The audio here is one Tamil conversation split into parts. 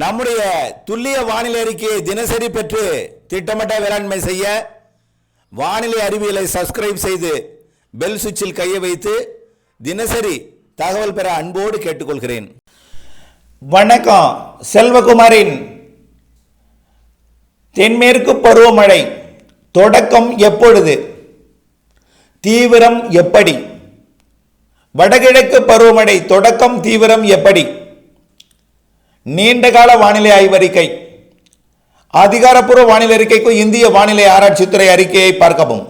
நம்முடைய துல்லிய வானிலை அறிக்கையை தினசரி பெற்று திட்டமிட்ட வேளாண்மை செய்ய வானிலை அறிவியலை சப்ஸ்கிரைப் செய்து பெல் சுவிட்சில் கையை வைத்து தினசரி தகவல் பெற அன்போடு கேட்டுக்கொள்கிறேன். வணக்கம். செல்வகுமாரின் தென்மேற்கு பருவமழை தொடக்கம் எப்பொழுது? தீவிரம் எப்படி? வடகிழக்கு பருவமழை தொடக்கம் தீவிரம் எப்படி? நீண்டகால வானிலை ஆய்வறிக்கை. அதிகாரப்பூர்வ வானிலை அறிக்கைக்கும் இந்திய வானிலை ஆராய்ச்சித்துறை அறிக்கையை பார்க்கவும்.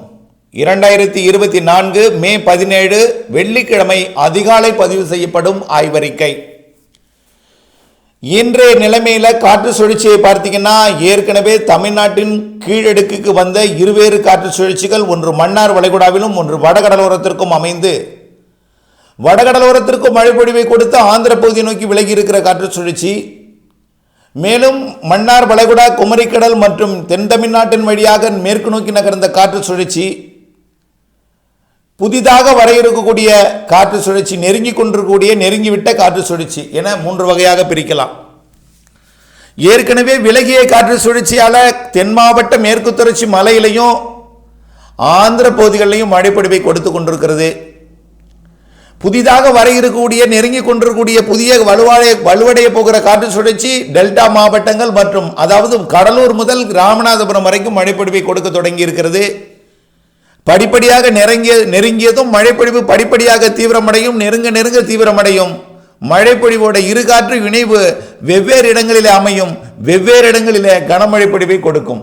இரண்டாயிரத்தி இருபத்தி நான்கு மே பதினேழு வெள்ளிக்கிழமை அதிகாலை பதிவு செய்யப்படும் ஆய்வறிக்கை. இன்றைய நிலைமையில் காற்று சுழற்சியை பார்த்தீங்கன்னா ஏற்கனவே தமிழ்நாட்டின் கீழடுக்குக்கு வந்த இருவேறு காற்று சுழற்சிகள் ஒன்று மன்னார் வளைகுடாவிலும் ஒன்று வடகடலோரத்திற்கும் அமைந்து வடகடலோரத்திற்கும் மழை பொழிவை கொடுத்து ஆந்திர பகுதியை நோக்கி விலகி இருக்கிற காற்று சுழற்சி. மேலும் மன்னார் வளைகுடா குமரிக்கடல் மற்றும் தென் தமிழ்நாட்டின் வழியாக மேற்கு நோக்கி நகர்ந்த காற்று சுழற்சி. புதிதாக வர இருக்கக்கூடிய காற்று சுழற்சி நெருங்கி கொண்டிருக்கக்கூடிய நெருங்கிவிட்ட காற்று சுழற்சி என மூன்று வகையாக பிரிக்கலாம். ஏற்கனவே விலகிய காற்று சுழற்சியால் தென் மாவட்ட மேற்கு தொடர்ச்சி மலையிலையும் ஆந்திர பகுதிகளிலையும் மழைப்பொடிவை கொடுத்து கொண்டிருக்கிறது. புதிதாக வர இருக்கக்கூடிய நெருங்கி கொண்டிருக்கக்கூடிய புதிய வலுவாடைய வலுவடைய போகிற காற்று சுழற்சி டெல்டா மாவட்டங்கள் மற்றும் அதாவது கடலூர் முதல் ராமநாதபுரம் வரைக்கும் மழைப்பொழிவை கொடுக்க தொடங்கி இருக்கிறது படிப்படியாக நெருங்கிய நெருங்கியதும் மழைப்பொழிவு படிப்படியாக தீவிரமடையும் நெருங்க நெருங்க தீவிரமடையும். மழைப்பொழிவோட இரு காற்று இணைவு வெவ்வேறு இடங்களிலே அமையும் வெவ்வேறு இடங்களிலே கனமழை பொழிவை கொடுக்கும்.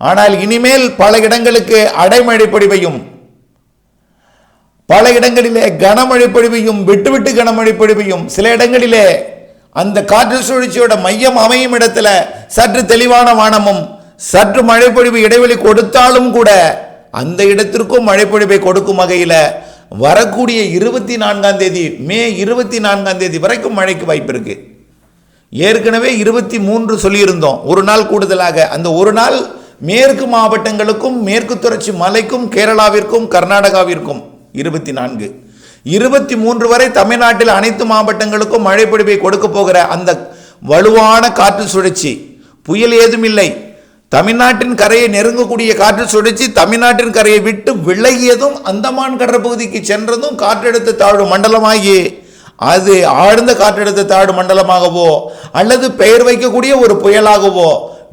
ஆனால் இனிமேல் பல இடங்களுக்கு அடைமழை பொழிவையும் பல இடங்களிலே கனமழை பொழிவையும் விட்டுவிட்டு கனமழை பொழிவையும் சில இடங்களிலே அந்த காற்று சுழற்சியோட மையம் அமையும் இடத்துல சற்று தெளிவான வானமும் சற்று மழைப்பொழிவு இடைவெளி கொடுத்தாலும் கூட அந்த இடத்திற்கும் மழைப்பொழிவை கொடுக்கும் வகையில் வரக்கூடிய இருபத்தி நான்காம் தேதி மே இருபத்தி நான்காம் தேதி வரைக்கும் மழைக்கு வாய்ப்பு இருக்கு. ஏற்கனவே இருபத்தி மூன்று சொல்லியிருந்தோம். ஒரு நாள் கூடுதலாக அந்த ஒரு நாள் மேற்கு மாவட்டங்களுக்கும் மேற்கு தொடர்ச்சி மலைக்கும் கேரளாவிற்கும் கர்நாடகாவிற்கும் இருபத்தி நான்கு. இருபத்தி மூன்று வரை தமிழ்நாட்டில் அனைத்து மாவட்டங்களுக்கும் மழை பொழிவை கொடுக்க போகிற அந்த வலுவான காற்று சுழற்சி புயல் ஏதும் இல்லை. தமிழ்நாட்டின் கரையை நெருங்கக்கூடிய காற்று சுழற்சி தமிழ்நாட்டின் கரையை விட்டு விலகியதும் அந்தமான் கடற்பகுதிக்கு சென்றதும் காற்றழுத்த தாழ்வு மண்டலமாகி அது ஆழ்ந்த காற்றழுத்த தாழ்வு மண்டலமாகவோ அல்லது பெயர் வைக்கக்கூடிய ஒரு புயலாகவோ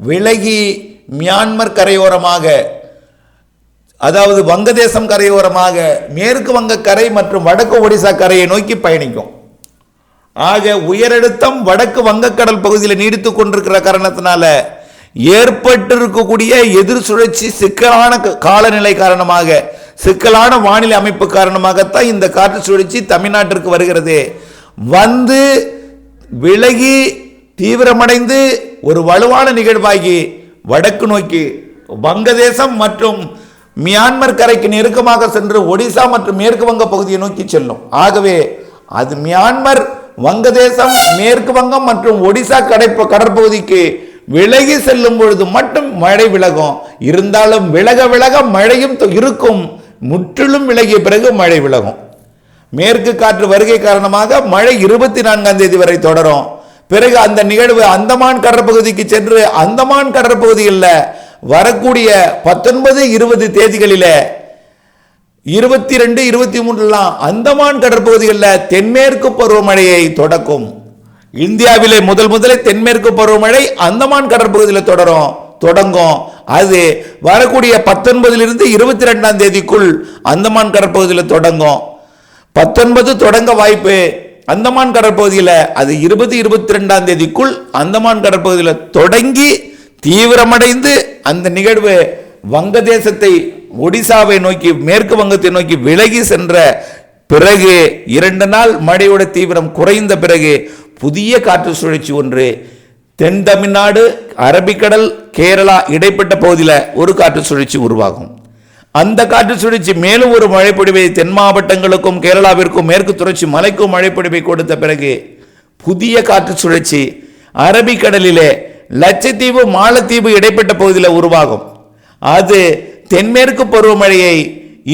விலகி மியான்மர் கரையோரமாக அதாவது வங்கதேசம் கரையோரமாக மேற்கு வங்க கரை மற்றும் வடக்கு ஒடிசா கரையை நோக்கி பயணிக்கும். ஆக உயரழுத்தம் வடக்கு வங்கக்கடல் பகுதியில் நீடித்து கொண்டிருக்கிற காரணத்தினால ஏற்பட்டிருக்கக்கூடிய எதிர் சுழற்சி சிக்கலான க- காலநிலை காரணமாக சிக்கலான வானிலை அமைப்பு காரணமாகத்தான் இந்த காற்று சுழற்சி தமிழ்நாட்டிற்கு வருகிறது. வந்து விலகி தீவிரமடைந்து ஒரு வலுவான நிகழ்வாகி வடக்கு நோக்கி வங்கதேசம் மற்றும் மியான்மர் கரைக்கு நெருக்கமாக சென்று ஒடிசா மற்றும் மேற்கு வங்க பகுதியை நோக்கி செல்லும். ஆகவே அது மியான்மர் வங்கதேசம் மேற்கு வங்கம் மற்றும் ஒடிசா கடை கடற்பகுதிக்கு விலகி செல்லும் பொழுது மட்டும் மழை விலகும். இருந்தாலும் விலக விலக மழையும் இருக்கும். முற்றிலும் விலகிய பிறகு மழை விலகும். மேற்கு காற்று வருகை காரணமாக மழை இருபத்தி நான்காம் தேதி வரை தொடரும். பிறகு அந்த நிகழ்வு அந்தமான் கடற்பகுதிக்கு சென்று அந்தமான் கடற்பகுதியில் வரக்கூடிய பத்தொன்பது இருபது தேதிகளில் இருபத்தி ரெண்டு இருபத்தி மூன்றுலாம் அந்தமான் கடற்பகுதிகளில் தென்மேற்கு பருவமழையை தொடக்கும். இந்தியாவிலே முதல் முதலே தென்மேற்கு பருவமழை அந்தமான் கடற்பகுதியில் தொடரும் தொடங்கும். அது வரக்கூடிய பத்தொன்பதிலிருந்து இருபத்தி ரெண்டாம் தேதிக்குள் அந்தமான் கடற்பகுதியில் தொடங்கும். பத்தொன்பது தொடங்க வாய்ப்பு அந்தமான் கடற்பகுதியில் அது இருபது இருபத்தி ரெண்டாம் தேதிக்குள் அந்தமான் கடற்பகுதியில் தொடங்கி தீவிரமடைந்து அந்த நிகழ்வு வங்கதேசத்தை ஒடிசாவை நோக்கி மேற்கு வங்கத்தை நோக்கி விலகி சென்ற பிறகு இரண்டு நாள் மழையோட தீவிரம் குறைந்த பிறகு புதிய காற்று சுழற்சி ஒன்று தென் தமிழ்நாடு அரபிக்கடல் கேரளா இடைப்பட்ட பகுதியில் ஒரு காற்று சுழற்சி உருவாகும். அந்த காற்று சுழற்சி மேலும் ஒரு மழைப்பொழிவை தென் மாவட்டங்களுக்கும் கேரளாவிற்கும் மேற்கு தொடர்ச்சி மலைக்கும் மழைப்பொழிவை கொடுத்த பிறகு புதிய காற்று சுழற்சி அரபிக்கடலிலே லட்சத்தீவு மாலத்தீவு இடைப்பட்ட பகுதியில் உருவாகும். அது தென்மேற்கு பருவமழையை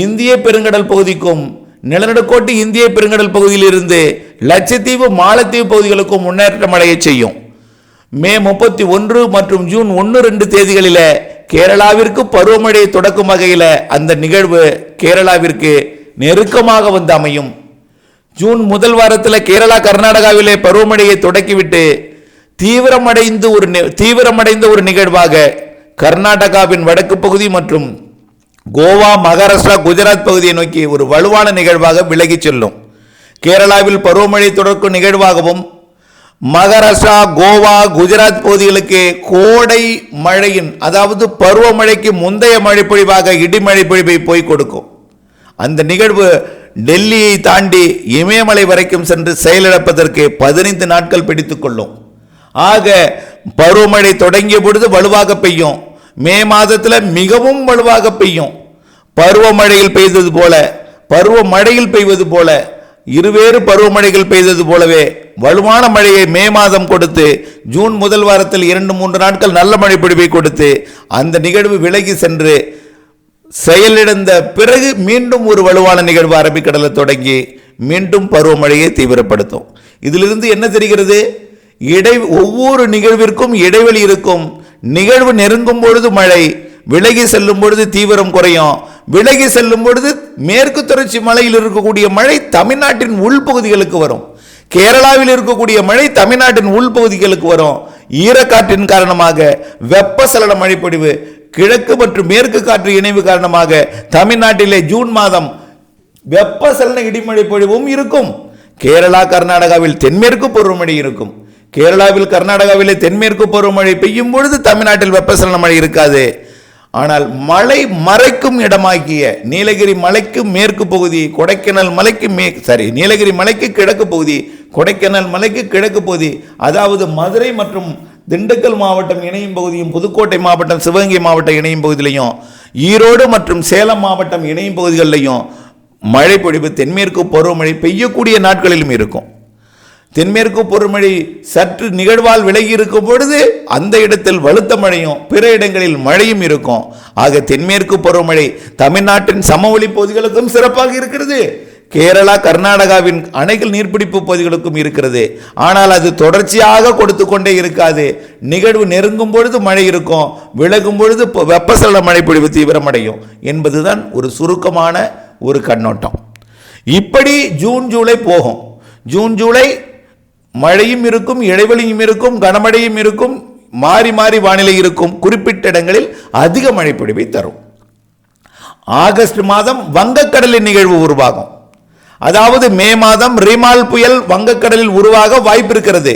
இந்திய பெருங்கடல் பகுதிக்கும் நிலநடுக்கோட்டு இந்திய பெருங்கடல் பகுதியிலிருந்து லட்சத்தீவு மாலத்தீவு பகுதிகளுக்கும் முன்னேற்றம் அடைய செய்யும். மே முப்பத்தி ஒன்று மற்றும் ஜூன் ஒன்று ரெண்டு தேதிகளில் கேரளாவிற்கு பருவமழை தொடக்கும் வகையில் அந்த நிகழ்வு கேரளாவிற்கு நெருக்கமாக வந்து அமையும். ஜூன் முதல் வாரத்தில் கேரளா கர்நாடகாவிலே பருவமழையை தொடக்கிவிட்டு தீவிரமடைந்து ஒரு நி- தீவிரமடைந்த ஒரு நிகழ்வாக கர்நாடகாவின் வடக்கு பகுதி மற்றும் கோவா மகாராஷ்டிரா குஜராத் பகுதியை நோக்கி ஒரு வலுவான நிகழ்வாக விலகிச் செல்லும். கேரளாவில் பருவமழை தொடக்கும் நிகழ்வாகவும் மகாராஷ்டிரா கோவா குஜராத் பகுதிகளுக்கு கோடை மழையின் அதாவது பருவமழைக்கு முந்தைய மழைப்பொழிவாக இடிமழை பொழிவை போய் கொடுக்கும். அந்த நிகழ்வு டெல்லியை தாண்டி இமயமலை வரைக்கும் சென்று செயலிழப்பதற்கு பதினைந்து நாட்கள் பிடித்துக் கொள்ளும். ஆக பருவமழை தொடங்கிய பொழுது வலுவாக பெய்யும். மே மாதத்தில் மிகவும் வலுவாக பெய்யும். பருவமழையில் பெய்தது போல பருவமழையில் பெய்வது போல இருவேறு பருவமழைகள் பெய்தது போலவே வலுவான மழையை மே மாதம் கொடுத்து ஜூன் முதல் வாரத்தில் இரண்டு மூன்று நாட்கள் நல்ல மழை பொழிவை கொடுத்து அந்த நிகழ்வு விலகி சென்று செயலிழந்த பிறகு மீண்டும் ஒரு வலுவான நிகழ்வு அரபிக்கடலை தொடங்கி மீண்டும் பருவமழையை தீவிரப்படுத்தும். இதிலிருந்து என்ன தெரிகிறது? இடை ஒவ்வொரு நிகழ்விற்கும் இடைவெளி இருக்கும். நிகழ்வு நெருங்கும் பொழுது மழை விலகி செல்லும் பொழுது தீவிரம் குறையும். விலகி செல்லும் பொழுது மேற்கு தொடர்ச்சி மலையில் இருக்கக்கூடிய மழை தமிழ்நாட்டின் உள்பகுதிகளுக்கு வரும். கேரளாவில் இருக்கக்கூடிய மழை தமிழ்நாட்டின் உள்பகுதிகளுக்கு வரும். ஈரக்காற்றின் காரணமாக வெப்பசலன மழைப்பொழிவு கிழக்கு மற்றும் மேற்கு காற்று இணைவு காரணமாக தமிழ்நாட்டிலே ஜூன் மாதம் வெப்பசலன இடிமழை பொழிவும் இருக்கும். கேரளா கர்நாடகாவில் தென்மேற்கு பருவமழை இருக்கும். கேரளாவில் கர்நாடகாவிலே தென்மேற்கு பருவமழை பெய்யும் பொழுது தமிழ்நாட்டில் வெப்பசலன மழை இருக்காது. ஆனால் மலை மறைக்கும் இடமாகிய நீலகிரி மலைக்கு மேற்கு பகுதி கொடைக்கானல் மலைக்கு மே சாரி நீலகிரி மலைக்கு கிழக்கு பகுதி கொடைக்கானல் மலைக்கு கிழக்கு பகுதி அதாவது மதுரை மற்றும் திண்டுக்கல் மாவட்டம் இணையும் பகுதியும் புதுக்கோட்டை மாவட்டம் சிவகங்கை மாவட்டம் இணையும் பகுதியிலையும் ஈரோடு மற்றும் சேலம் மாவட்டம் இணையும் பகுதிகளிலையும் மழை பொழிவு தென்மேற்கு பருவமழை பெய்யக்கூடிய நாட்களிலும் இருக்கும். தென்மேற்கு பொறுமழை சற்று நிகழ்வால் விலகி இருக்கும் பொழுது அந்த இடத்தில் வலுத்த மழையும் பிற இடங்களில் மழையும் இருக்கும். ஆக தென்மேற்கு பருவமழை தமிழ்நாட்டின் சமவெளி பகுதிகளுக்கும் சிறப்பாக இருக்கிறது. கேரளா கர்நாடகாவின் அணைகள் நீர்பிடிப்பு பகுதிகளுக்கும் இருக்கிறது. ஆனால் அது தொடர்ச்சியாக கொடுத்து கொண்டே இருக்காது. நிகழ்வு நெருங்கும் பொழுது மழை இருக்கும். விலகும் பொழுது வெப்பசல வெப்பசலன மழை பொழிவு தீவிரமடையும் என்பதுதான் ஒரு சுருக்கமான ஒரு கண்ணோட்டம். இப்படி ஜூன் ஜூலை போகும். ஜூன் ஜூலை மழையும் இருக்கும் இடைவெளியும் இருக்கும் கனமழையும் இருக்கும் மாறி மாறி வானிலை இருக்கும் குறிப்பிட்ட இடங்களில் அதிக மழை பொழிவை தரும். ஆகஸ்ட் மாதம் வங்கக்கடலின் நிகழ்வு உருவாகும். அதாவது மே மாதம் ரிமால் புயல் வங்கக்கடலில் உருவாக வாய்ப்பு இருக்கிறது.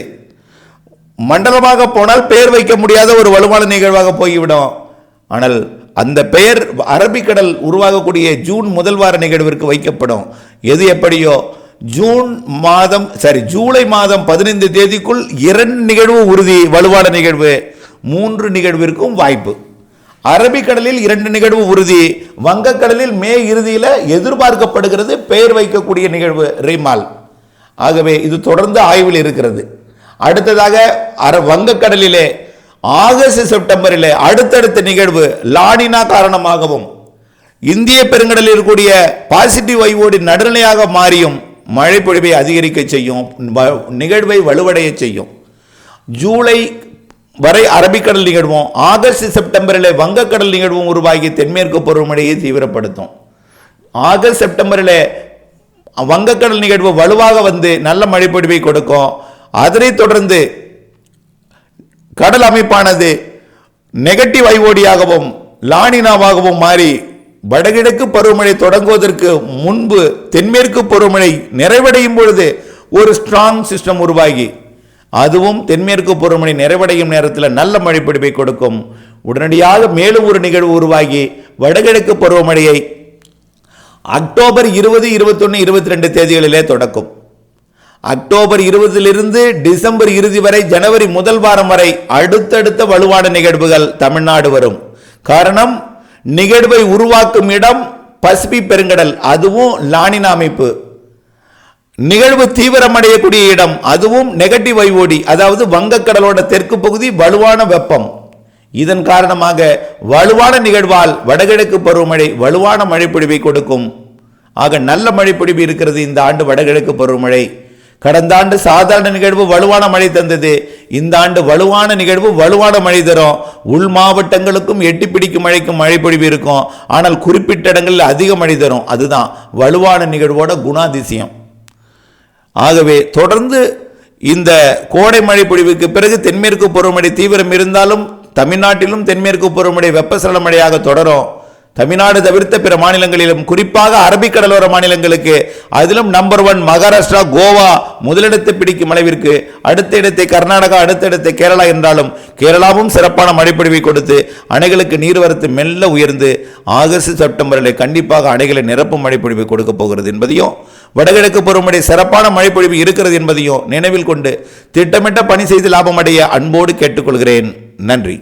மண்டலமாக போனால் பெயர் வைக்க முடியாத ஒரு வலுவான நிகழ்வாக போய்விடும். ஆனால் அந்த பெயர் அரபிக்கடல் உருவாகக்கூடிய ஜூன் முதல் வார நிகழ்விற்கு வைக்கப்படும். எது எப்படியோ ஜூன் மாதம் சாரி ஜூலை மாதம் பதினைந்து தேதிக்குள் இரண்டு நிகழ்வு உறுதி வலுவான நிகழ்வு. மூன்று நிகழ்விற்கும் வாய்ப்பு. அரபிக்கடலில் இரண்டு நிகழ்வு உறுதி வங்கக்கடலில் மே இறுதியில் எதிர்பார்க்கப்படுகிறது பெயர் வைக்கக்கூடிய நிகழ்வு ரிமால். ஆகவே இது தொடர்ந்து ஆய்வில் இருக்கிறது. அடுத்ததாக அர வங்கக்கடலிலே ஆகஸ்ட் செப்டம்பரிலே அடுத்தடுத்த நிகழ்வு லானினா காரணமாகவும் இந்திய பெருங்கடலில் இருக்கக்கூடிய பாசிட்டிவ் வைவோடு நடுநிலையாக மாறியும் மழைப்பொழிவை அதிகரிக்க செய்யும் வ- நிகழ்வை வலுவடைய செய்யும். ஜூலை வரை அரபிக்கடல் நிகழ்வும் ஆகஸ்ட் செப்டம்பரில் வங்கக்கடல் நிகழ்வும் உருவாகி தென்மேற்கு பருவமழையை தீவிரப்படுத்தும். ஆகஸ்ட் செப்டம்பரில் வங்கக்கடல் நிகழ்வு வலுவாக வந்து நல்ல மழைப்பொழிவை கொடுக்கும். அதனைத் தொடர்ந்து கடல் அமைப்பானது நெகட்டிவ் ஐஓடியாகவும் லானினாவாகவும் மாறி வடகிழக்கு பருவமழை தொடங்குவதற்கு முன்பு தென்மேற்கு பருவமழை நிறைவடையும் பொழுது ஒரு ஸ்ட்ராங் சிஸ்டம் உருவாகி. அதுவும் தென்மேற்கு பருவமழை நிறைவடையும் நேரத்தில் நல்ல மழைப்பிடிப்பை கொடுக்கும். உடனடியாக மேலும் ஒரு நிகழ்வு உருவாகி வடகிழக்கு பருவமழையை அக்டோபர் இருபது இருபத்தொன்று இருபத்தி ரெண்டு தேதிகளிலே தொடக்கும். அக்டோபர் இருபதிலிருந்து டிசம்பர் இறுதி வரை ஜனவரி முதல் வாரம் வரை அடுத்தடுத்த வலுவான நிகழ்வுகள் தமிழ்நாடு வரும். காரணம் நிகழ்வை உருவாக்கும் இடம் பசிபிக் பெருங்கடல் அதுவும் லானினா அமைப்பு. நிகழ்வு தீவிரமடையக்கூடிய இடம் அதுவும் நெகட்டிவ் ஐஓடி அதாவது வங்கக்கடலோட தெற்கு பகுதி வலுவான வெப்பம். இதன் காரணமாக வலுவான நிகழ்வால் வடகிழக்கு பருவமழை வலுவான மழைப்பொழிவை கொடுக்கும். ஆக நல்ல மழைப்பொழிவு இருக்கிறது இந்த ஆண்டு வடகிழக்கு பருவமழை. கடந்த ஆண்டு சாதாரண நிகழ்வு வலுவான மழை தந்தது. இந்த ஆண்டு வலுவான நிகழ்வு வலுவான மழை தரும். உள் மாவட்டங்களுக்கும் எட்டி பிடிக்கும் மழைக்கும் மழை பொழிவு இருக்கும். ஆனால் குறிப்பிட்ட இடங்களில் அதிக மழை தரும். அதுதான் வலுவான நிகழ்வோட குணாதிசயம். ஆகவே தொடர்ந்து இந்த கோடை மழை பொழிவுக்கு பிறகு தென்மேற்கு பருவமழை தீவிரம் இருந்தாலும் தமிழ்நாட்டிலும் தென்மேற்கு பருவமழை வெப்பசலன மழையாக தொடரும். தமிழ்நாடு தவிர்த்த பிற மாநிலங்களிலும் குறிப்பாக அரபிக்கடலோர மாநிலங்களுக்கு அதிலும் நம்பர் ஒன் மகாராஷ்டிரா கோவா முதலிடத்தை பிடிக்கும் அளவிற்கு அடுத்த இடத்தை கர்நாடகா அடுத்த இடத்தை கேரளா என்றாலும் கேரளாவும் சிறப்பான மழைப்பொழிவை கொடுத்து அணைகளுக்கு நீர்வரத்து மெல்ல உயர்ந்து ஆகஸ்ட் செப்டம்பரில் கண்டிப்பாக அணைகளை நிரப்பும் மழைப்பொழிவை கொடுக்க போகிறது என்பதையும் வடகிழக்கு பருவமழை சிறப்பான மழைப்பொழிவு இருக்கிறது என்பதையும் நினைவில் கொண்டு திட்டமிட்ட பணி செய்து லாபம் அடைய அன்போடு கேட்டுக்கொள்கிறேன். நன்றி.